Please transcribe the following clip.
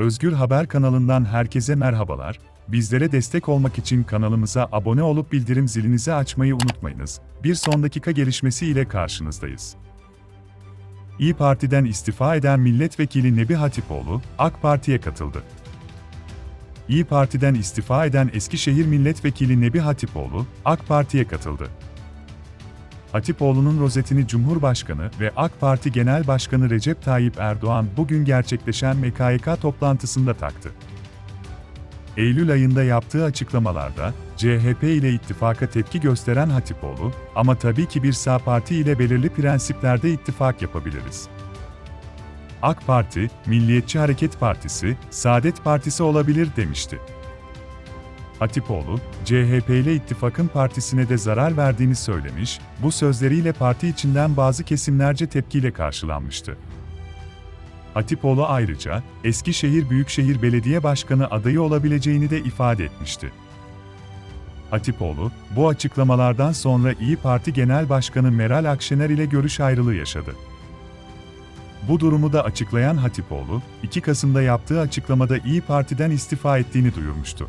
Özgür Haber kanalından herkese merhabalar. Bizlere destek olmak için kanalımıza abone olup bildirim zilinizi açmayı unutmayınız. Bir son dakika gelişmesi ile karşınızdayız. İyi Parti'den istifa eden milletvekili Nebi Hatipoğlu, AK Parti'ye katıldı. İyi Parti'den istifa eden Eskişehir Milletvekili Nebi Hatipoğlu, AK Parti'ye katıldı. Hatipoğlu'nun rozetini Cumhurbaşkanı ve AK Parti Genel Başkanı Recep Tayyip Erdoğan bugün gerçekleşen MKYK toplantısında taktı. Eylül ayında yaptığı açıklamalarda, CHP ile ittifaka tepki gösteren Hatipoğlu, ama tabii ki bir sağ parti ile belirli prensiplerde ittifak yapabiliriz. AK Parti, Milliyetçi Hareket Partisi, Saadet Partisi olabilir demişti. Hatipoğlu, CHP ile ittifakın partisine de zarar verdiğini söylemiş, bu sözleriyle parti içinden bazı kesimlerce tepkiyle karşılanmıştı. Hatipoğlu ayrıca, Eskişehir Büyükşehir Belediye Başkanı adayı olabileceğini de ifade etmişti. Hatipoğlu, bu açıklamalardan sonra İyi Parti Genel Başkanı Meral Akşener ile görüş ayrılığı yaşadı. Bu durumu da açıklayan Hatipoğlu, 2 Kasım'da yaptığı açıklamada İyi Parti'den istifa ettiğini duyurmuştu.